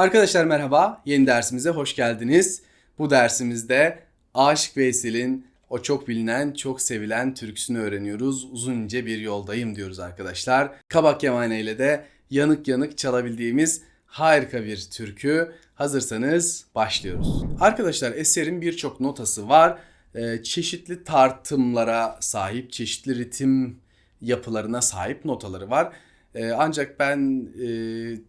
Arkadaşlar merhaba, yeni dersimize hoş geldiniz. Bu dersimizde Aşık Veysel'in o çok bilinen, çok sevilen türküsünü öğreniyoruz. Uzun bir yoldayım diyoruz arkadaşlar. Kabak Yamane ile de yanık yanık çalabildiğimiz harika bir türkü. Hazırsanız başlıyoruz. Arkadaşlar eserin birçok notası var. Ee, çeşitli tartımlara sahip, çeşitli ritim yapılarına sahip notaları var. Ee, ancak ben e,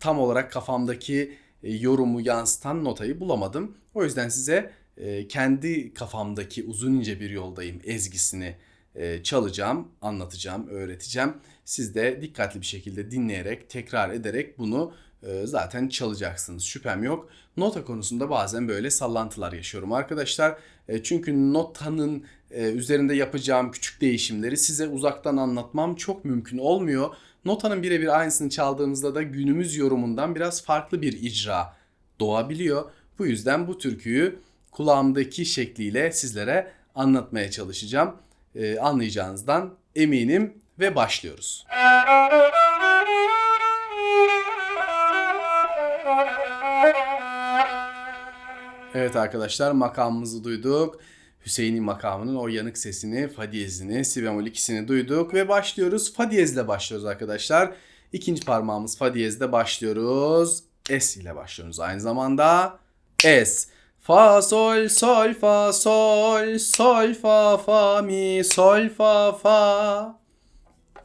tam olarak kafamdaki yorumu yansıtan notayı bulamadım. O yüzden size e, kendi kafamdaki uzun ince bir yoldayım ezgisini e, çalacağım, anlatacağım, öğreteceğim. Siz de dikkatli bir şekilde dinleyerek, tekrar ederek bunu e, zaten çalacaksınız. Şüphem yok. Nota konusunda bazen böyle sallantılar yaşıyorum arkadaşlar. E, çünkü notanın e, üzerinde yapacağım küçük değişimleri size uzaktan anlatmam çok mümkün olmuyor. Notanın birebir aynısını çaldığımızda da günümüz yorumundan biraz farklı bir icra doğabiliyor. Bu yüzden bu türküyü kulağımdaki şekliyle sizlere anlatmaya çalışacağım. Ee, anlayacağınızdan eminim ve başlıyoruz. Evet arkadaşlar makamımızı duyduk. Hüseyin'in makamının o yanık sesini, fa diyezini, si bemol ikisini duyduk ve başlıyoruz. Fa diyezle başlıyoruz arkadaşlar. İkinci parmağımız fa diyezde başlıyoruz. Es ile başlıyoruz aynı zamanda. Es. Fa sol sol fa sol sol fa fa mi sol fa fa.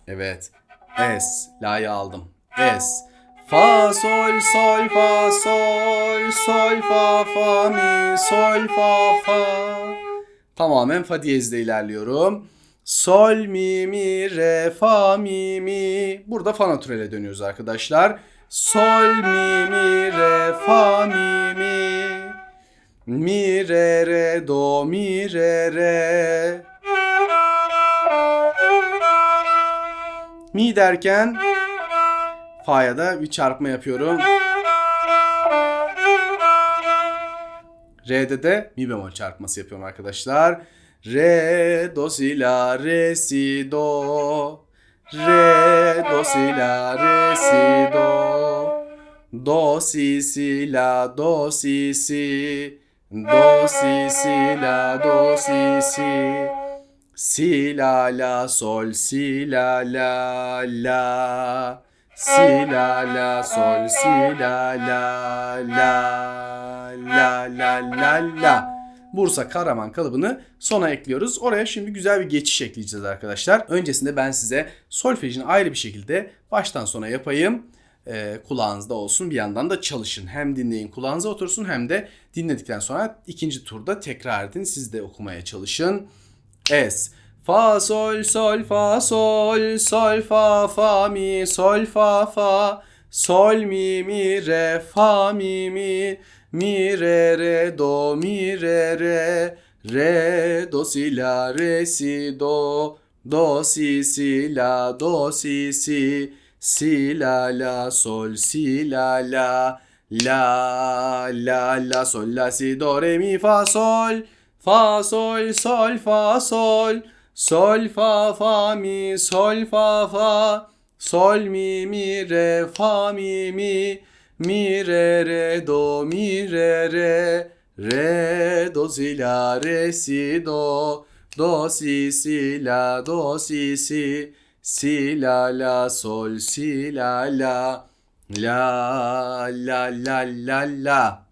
Evet. Es. La'yı aldım. Es. Fa sol sol fa sol sol fa fa mi sol fa fa. Tamamen fa diyezde ilerliyorum. Sol mi mi re fa mi mi. Burada fa natürele dönüyoruz arkadaşlar. Sol mi mi re fa mi mi. Mi re re do mi re re. Mi derken fa'ya da bir çarpma yapıyorum. Re'de de mi bemol çarpması yapıyorum arkadaşlar. Re, do, si, la, re, si, do. Re, do, si, la, re, si, do. Do, si, si, la, do, si, si. Do, si, si, la, do, si, si. Si, la, la, sol, si, la, la, la. Si, la, la, sol, si, la, la, la. La, la, la, la. Bursa Karaman kalıbını sona ekliyoruz. Oraya şimdi güzel bir geçiş ekleyeceğiz arkadaşlar. Öncesinde ben size solfejini ayrı bir şekilde baştan sona yapayım. Ee, kulağınızda olsun bir yandan da çalışın. Hem dinleyin kulağınıza otursun hem de dinledikten sonra ikinci turda tekrar edin. Siz de okumaya çalışın. Es. Fa sol sol fa sol sol fa fa mi sol fa fa. Sol mi mi re fa mi mi. Mi re re do mi re re. Re do si la re si do. Do si si la do si si. Si la la sol si la la. La la la sol la si do re mi fa sol. Fa sol sol fa sol sol fa fa mi sol fa fa. Sol mi mi re fa mi mi. Mi re re do mi re re. Re do si la re si do. Do si si la do si si. Si la la sol si la la. La la la la la.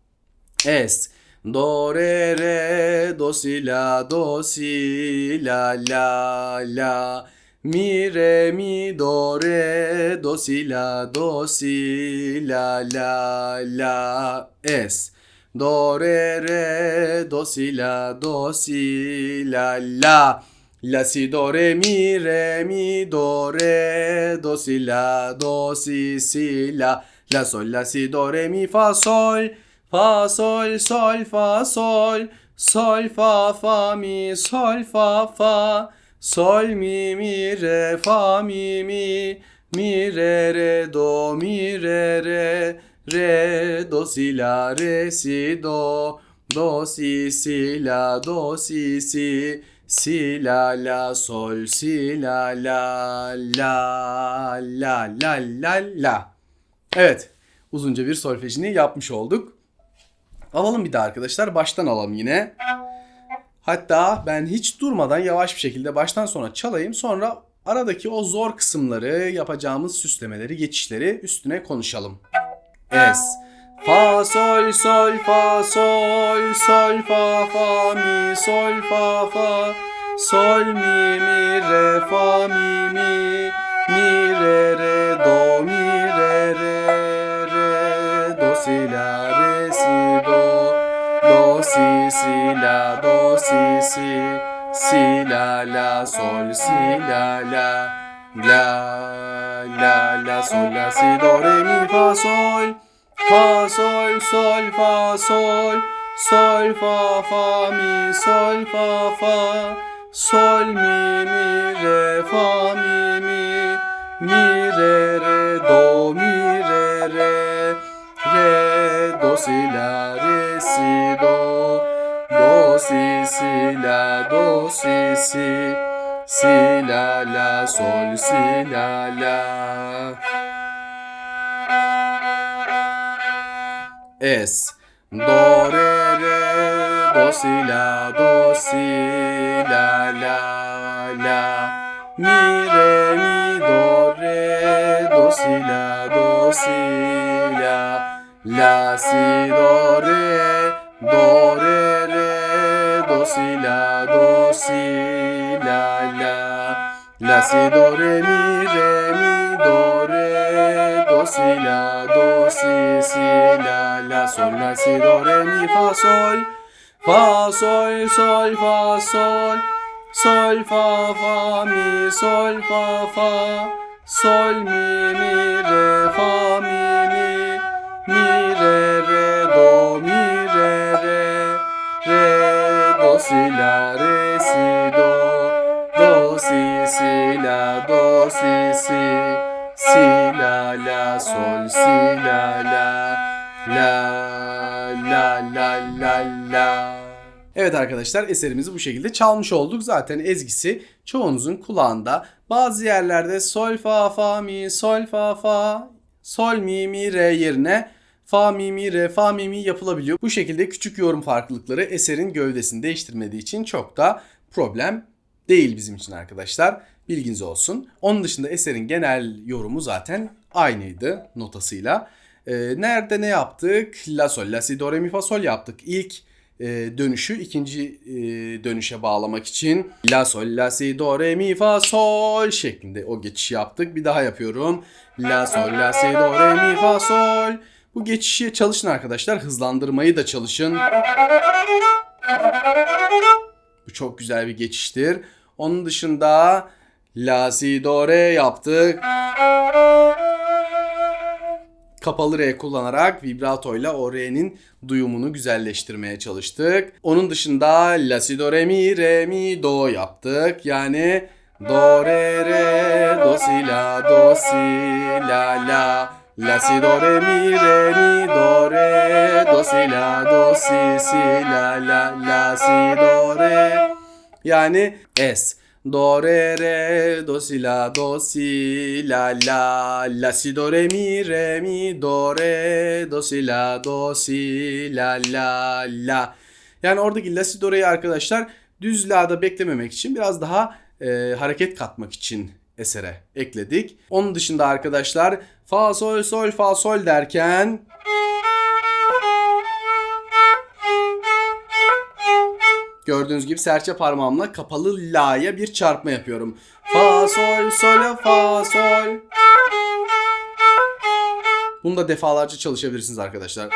Es do re re do si la do si la la la. Mi re mi do re do si la do si la la la. Es. Do re re do si la do si la la. La si do re mi re mi do re do si la do si si la. La sol la si do re mi fa sol fa sol sol fa sol. Sol fa fa mi sol fa fa. Sol mi mi re fa mi mi. Mi re re do mi re re. Re do si la re si do. Do si si la do si si. Si la la sol si la la la la la la la. Evet. uzunca bir solfejini yapmış olduk. Alalım bir daha arkadaşlar. Baştan alalım yine. Hatta ben hiç durmadan yavaş bir şekilde baştan sona çalayım. Sonra aradaki o zor kısımları, yapacağımız süslemeleri, geçişleri üstüne konuşalım. Es. Fa sol sol fa sol sol fa fa mi sol fa fa sol mi mi re fa mi mi mi re re do mi re re re do si la re si si la do si si. Si la la sol si la la. La la la sol la si do re mi fa sol. Fa sol sol fa sol. Sol fa fa mi sol fa fa. Sol mi mi re fa mi mi. Mi re re do mi si la la. Es do re re do si la do si la. La la mi re mi do re do si la do si la la si do re do re re do si la do si la si do re mi re mi do re do si la do si si la la sol la si do re mi fa sol fa sol sol fa sol sol fa fa mi sol fa fa sol mi mi re fa mi mi mi re re do mi re re re do si la re si si si la la sol si la la la la la la la Evet arkadaşlar eserimizi bu şekilde çalmış olduk. Zaten ezgisi çoğunuzun kulağında. Bazı yerlerde sol fa fa mi sol fa fa sol mi mi re yerine fa mi mi re fa mi mi yapılabiliyor. Bu şekilde küçük yorum farklılıkları eserin gövdesini değiştirmediği için çok da problem değil bizim için arkadaşlar. Bilginiz olsun. Onun dışında eserin genel yorumu zaten aynıydı notasıyla. Ee, nerede ne yaptık? La sol, la si, do, re, mi, fa, sol yaptık. İlk e, dönüşü ikinci e, dönüşe bağlamak için la sol, la si, do, re, mi, fa, sol şeklinde o geçişi yaptık. Bir daha yapıyorum. La sol, la si, do, re, mi, fa, sol. Bu geçişi çalışın arkadaşlar. Hızlandırmayı da çalışın. Bu çok güzel bir geçiştir. Onun dışında La si do re yaptık. Kapalı re kullanarak vibratoyla o re'nin duyumunu güzelleştirmeye çalıştık. Onun dışında la si do re mi re mi do yaptık. Yani do re re do si la do si la la la si do re mi re mi do re do si la do si si la la la si do re yani es Do re re do si la do si la la la si do re mi re mi do re do si la do si la la la. Yani oradaki la si do re'yi arkadaşlar düz la'da beklememek için biraz daha e, hareket katmak için esere ekledik. Onun dışında arkadaşlar fa sol sol fa sol derken Gördüğünüz gibi serçe parmağımla kapalı la'ya bir çarpma yapıyorum. Fa sol sol fa sol. Bunu da defalarca çalışabilirsiniz arkadaşlar.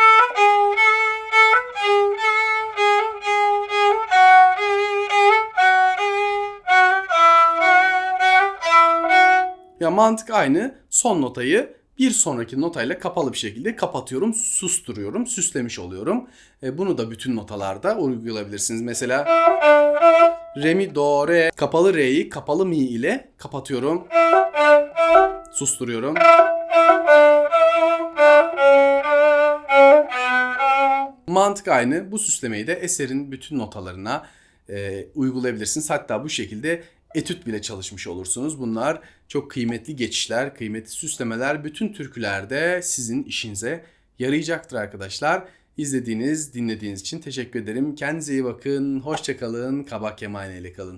Ya mantık aynı. Son notayı bir sonraki notayla kapalı bir şekilde kapatıyorum, susturuyorum, süslemiş oluyorum. E, bunu da bütün notalarda uygulayabilirsiniz. Mesela re mi do re kapalı re'yi kapalı mi ile kapatıyorum. Susturuyorum. Mantık aynı. Bu süslemeyi de eserin bütün notalarına e, uygulayabilirsiniz. Hatta bu şekilde etüt bile çalışmış olursunuz. Bunlar çok kıymetli geçişler, kıymetli süslemeler bütün türkülerde sizin işinize yarayacaktır arkadaşlar. İzlediğiniz, dinlediğiniz için teşekkür ederim. Kendinize iyi bakın. Hoşçakalın. Kabak Yemane ile kalın.